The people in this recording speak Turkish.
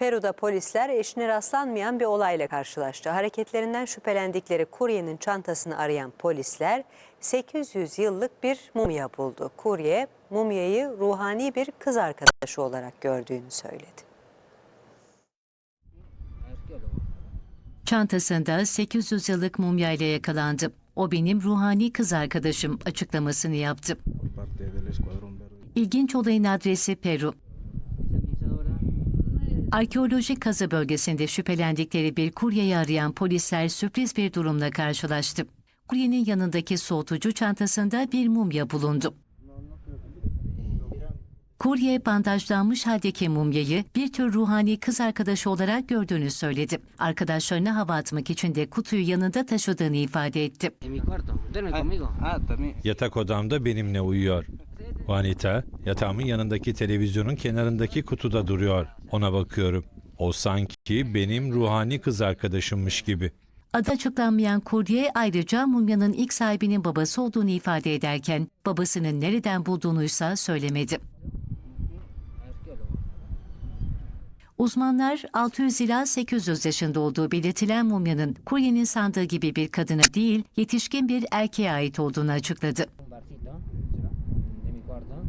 Peru'da polisler eşine rastlanmayan bir olayla karşılaştı. Hareketlerinden şüphelendikleri kuryenin çantasını arayan polisler 800 yıllık bir mumya buldu. Kurye mumyayı ruhani bir kız arkadaşı olarak gördüğünü söyledi. Çantasında 800 yıllık mumya ile yakalandı. O benim ruhani kız arkadaşım açıklamasını yaptı. İlginç olayın adresi Peru. Arkeolojik kazı bölgesinde şüphelendikleri bir kuryeyi arayan polisler sürpriz bir durumla karşılaştı. Kuryenin yanındaki soğutucu çantasında bir mumya bulundu. Kurye bandajlanmış haldeki mumyayı bir tür ruhani kız arkadaşı olarak gördüğünü söyledi. Arkadaşlarına hava atmak için de kutuyu yanında taşıdığını ifade etti. Ah, también. Yatak odamda benimle uyuyor. Juanita yatağımın yanındaki televizyonun kenarındaki kutuda duruyor. Ona bakıyorum. O sanki benim ruhani kız arkadaşımmış gibi. Adı açıklanmayan kurye ayrıca mumyanın ilk sahibinin babası olduğunu ifade ederken babasının nereden bulduğunuysa söylemedi. Uzmanlar 600 ila 800 yaşında olduğu belirtilen mumyanın kuryenin sandığı gibi bir kadına değil yetişkin bir erkeğe ait olduğunu açıkladı. benim yukarıdan.